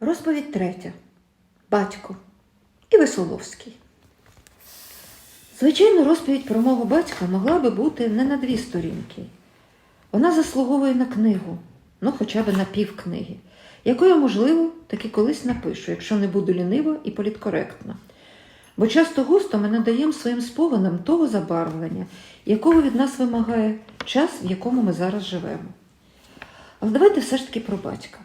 Розповідь третя. Батько і Веселовський. Звичайно, розповідь про мого батька могла би бути не на дві сторінки. Вона заслуговує на книгу, ну хоча б на пів книги, яку можливо, таки колись напишу, якщо не буду лінива і політкоректна. Бо часто густо ми надаємо своїм спогадам того забарвлення, якого від нас вимагає час, в якому ми зараз живемо. Але давайте все ж таки про батька.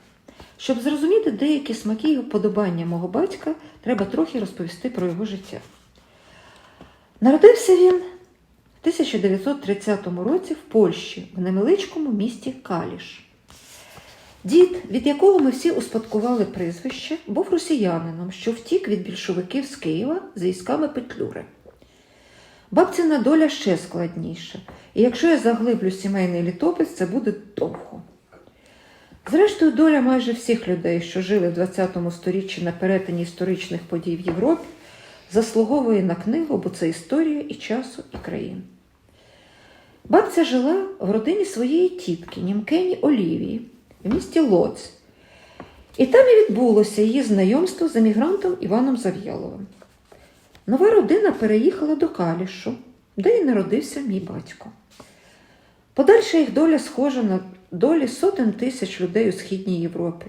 Щоб зрозуміти деякі смаки і вподобання мого батька, треба трохи розповісти про його життя. Народився він в 1930 році в Польщі, в невеличкому місті Каліш. Дід, від якого ми всі успадкували прізвище, був росіянином, що втік від більшовиків з Києва з військами Петлюри. Бабцина доля ще складніша, і якщо я заглиблю сімейний літопис, це буде довго. Зрештою, доля майже всіх людей, що жили в ХХ сторіччі на перетині історичних подій в Європі, заслуговує на книгу, бо це історія і часу, і країн. Бабця жила в родині своєї тітки, німкені Олівії, в місті Лоць. І там і відбулося її знайомство з емігрантом Іваном Зав'яловим. Нова родина переїхала до Калішу, де і народився мій батько. Подальша їх доля схожа на долі сотень тисяч людей у Східній Європі.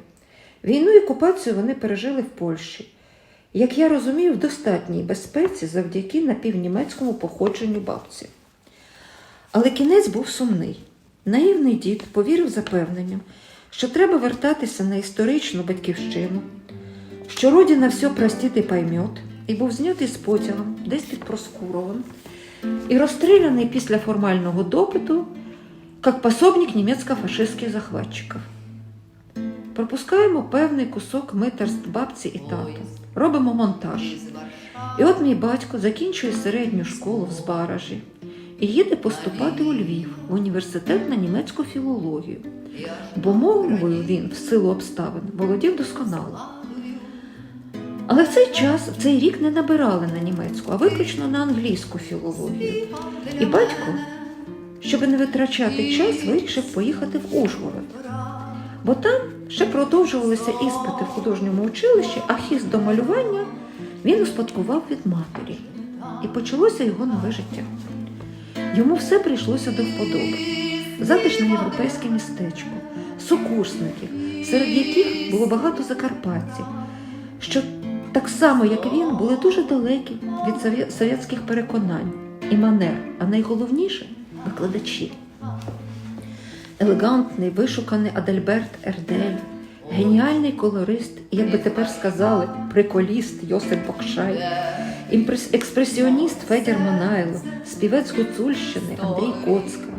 Війну і окупацію вони пережили в Польщі. Як я розумію, в достатній безпеці завдяки напівнімецькому походженню бабці. Але кінець був сумний. Наївний дід повірив запевненням, що треба вертатися на історичну батьківщину, що родина все простить і поймет, і був знятий з потягом десь під Проскуровим і розстріляний після формального допиту як пособник німецько-фашистських захватчиків. Пропускаємо певний кусок митерств бабці і тату, робимо монтаж. І от мій батько закінчує середню школу в Збаражі і їде поступати у Львів в університет на німецьку філологію, бо мовою він в силу обставин володів досконало. Але в цей час, в цей рік не набирали на німецьку, а виключно на англійську філологію. І батько, щоб не витрачати час, вирішив поїхати в Ужгород. Бо там ще продовжувалися іспити в художньому училищі, а хіст до малювання він успадкував від матері. І почалося його нове життя. Йому все прийшлося до вподоби. Затишне європейське містечко, сукурсників, серед яких було багато закарпатців, що так само, як він, були дуже далекі від совє- совєтських переконань і манер, а найголовніше викладачі. Елегантний, вишуканий Адальберт Ердель, геніальний колорист, як би тепер сказали, приколіст Йосип Бокшай, експресіоніст Федір Манайло, співець Гуцульщини Андрій Коцка.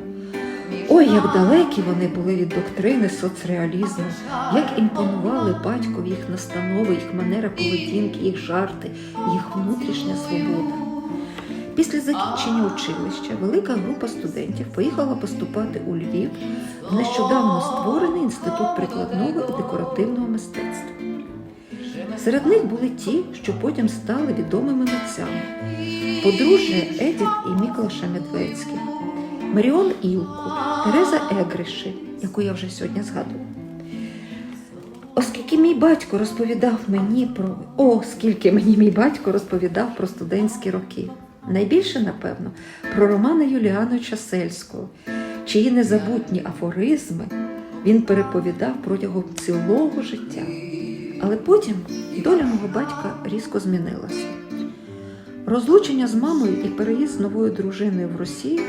Ой, як далекі вони були від доктрини соцреалізму, як імпонували батькові їх настанови, їх манера поведінки, їх жарти, їх внутрішня свобода. Після закінчення училища велика група студентів поїхала поступати у Львів в нещодавно створений інститут прикладного і декоративного мистецтва. Серед них були ті, що потім стали відомими митцями. Подружжя Едіт і Міклаша Медведських, Маріон Ілку, Тереза Егриші, яку я вже сьогодні згадувала. Оскільки мій батько розповідав мені про о, скільки мені мій батько розповідав про студентські роки. Найбільше, напевно, про Романа Юліановича Сельського, чиї незабутні афоризми він переповідав протягом цілого життя. Але потім доля мого батька різко змінилася. Розлучення з мамою і переїзд з новою дружиною в Росію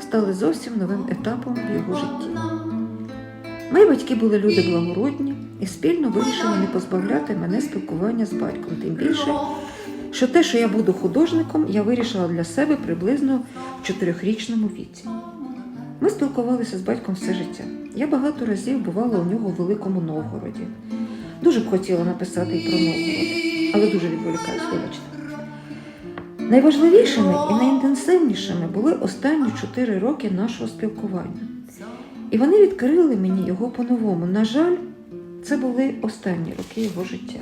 стали зовсім новим етапом в його житті. Мої батьки були люди благородні і спільно вирішили не позбавляти мене спілкування з батьком. Тим більше, що те, що я буду художником, я вирішила для себе приблизно в чотирьохрічному віці. Ми спілкувалися з батьком все життя. Я багато разів бувала у нього у Великому Новгороді. Дуже б хотіла написати і про Новгород, але дуже відволікаюсь, вибачте. Найважливішими і найінтенсивнішими були останні чотири роки нашого спілкування. І вони відкрили мені його по-новому. На жаль, це були останні роки його життя.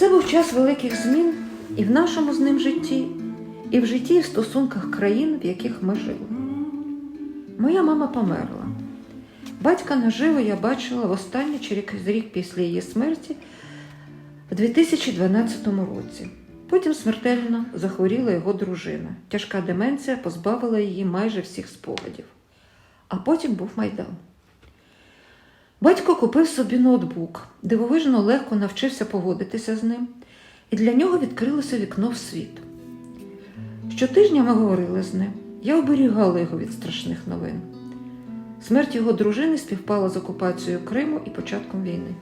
Це був час великих змін і в нашому з ним житті, і в житті і в стосунках країн, в яких ми жили. Моя мама померла. Батька наживо я бачила востаннє через рік після її смерті в 2012 році. Потім смертельно захворіла його дружина. Тяжка деменція позбавила її майже всіх спогадів. А потім був майдан. Батько купив собі ноутбук, дивовижно легко навчився поводитися з ним, і для нього відкрилося вікно в світ. Щотижня ми говорили з ним. Я оберігала його від страшних новин. Смерть його дружини співпала з окупацією Криму і початком війни.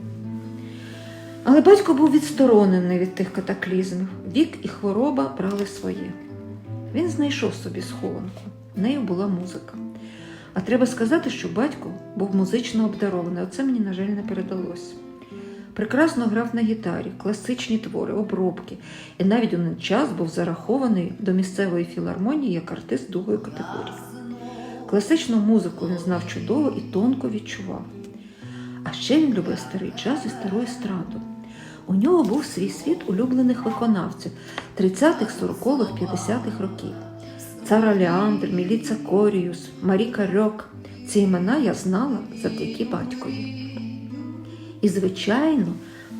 Але батько був відсторонений від тих катаклізмів. Вік і хвороба брали своє. Він знайшов собі схованку. Нею була музика. А треба сказати, що батько був музично обдарований. Оце мені, на жаль, не передалось. Прекрасно грав на гітарі, класичні твори, обробки, і навіть у час був зарахований до місцевої філармонії як артист другої категорії. Класичну музику він знав чудово і тонко відчував. А ще він любив старий час і стару естраду. У нього був свій світ улюблених виконавців 30-х, 40-х, 50-х років. Цара Леандр, Міліца Коріус, Маріка Рьок. Ці імена я знала завдяки батькові. І, звичайно,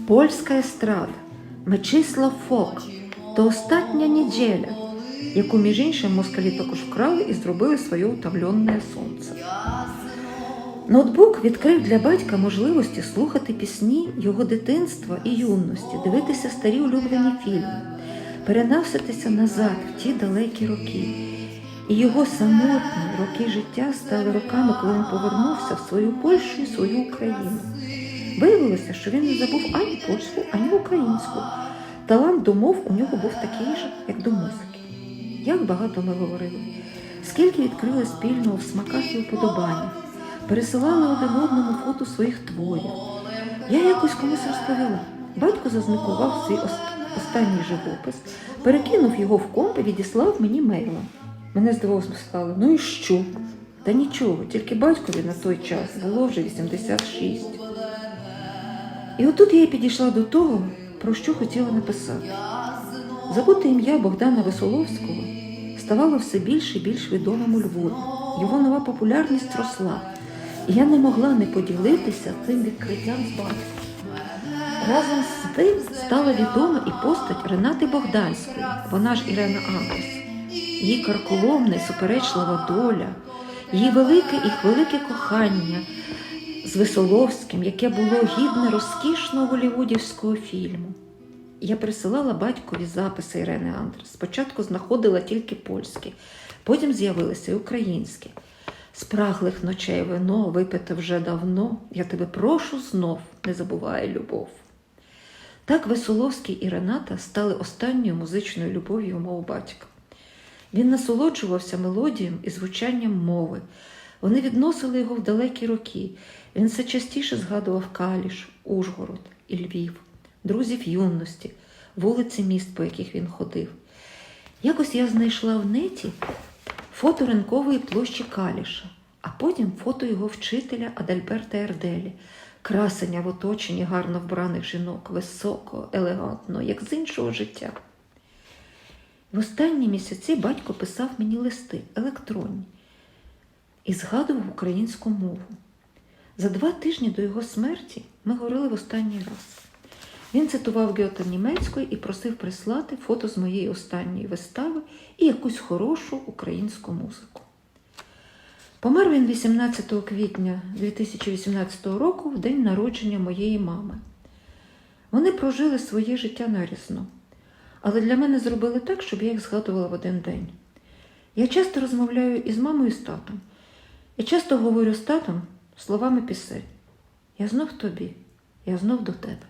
польська естрада, Мечислав Фок то остання неділя, яку, між іншим, москалі також вкрали і зробили своє утомленне сонце. Ноутбук відкрив для батька можливості слухати пісні його дитинства і юності, дивитися старі улюблені фільми, переноситися назад в ті далекі роки. І його самотні роки життя стали роками, коли він повернувся в свою Польщу і свою Україну. Виявилося, що він не забув ані польську, ані українську. Талант до мов у нього був такий же, як до музики. Як багато ми говорили, скільки відкрили спільного в смаках і уподобаннях, пересилали один одному фото своїх творів. Я якось комусь розповіла. Батько зазникував свій ос- останній живопис, перекинув його в комп і відіслав мені мейлом. Мене здивовано сказали, ну і що? Та нічого, тільки батькові на той час було вже 86. І отут я й підійшла до того, про що хотіла написати. Забути ім'я Богдана Весоловського ставало все більш і більш відомим у Львові. Його нова популярність росла, і я не могла не поділитися цим відкриттям з батьком. Разом з тим стала відома і постать Ренати Богданської, вона ж Ірена Андрес. Її карколомна і суперечлива доля, її велике і велике кохання з Висоловським, яке було гідне розкішного голівудівського фільму. Я присилала батькові записи Ірени Андрес. Спочатку знаходила тільки польські, потім з'явилися й українські. Спраглих ночей вино випите вже давно. Я тебе прошу знов, не забувай любов. Так Весоловський і Рената стали останньою музичною любов'ю мого батька. Він насолоджувався мелодієм і звучанням мови. Вони відносили його в далекі роки. Він все частіше згадував Каліш, Ужгород і Львів, друзів юності, вулиці міст, по яких він ходив. Якось я знайшла в неті фото ринкової площі Каліша, а потім фото його вчителя Адальберта Ерделі, красення в оточенні гарно вбраних жінок, високо, елегантно, як з іншого життя. В останні місяці батько писав мені листи електронні і згадував українську мову. За два тижні до його смерті ми говорили в останній раз. Він цитував Гьота німецькою і просив прислати фото з моєї останньої вистави і якусь хорошу українську музику. Помер він 18 квітня 2018 року в день народження моєї мами. Вони прожили своє життя нарізно, але для мене зробили так, щоб я їх згадувала в один день. Я часто розмовляю із мамою і з татом. Я часто говорю з татом словами пісень. Я знов тобі, я знов до тебе.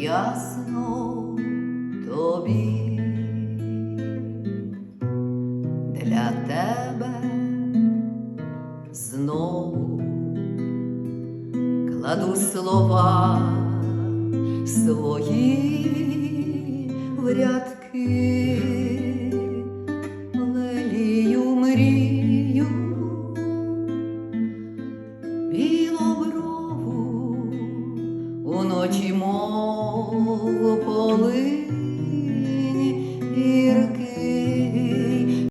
Ясно тобі. Для тебе знову кладу слова свої в ряд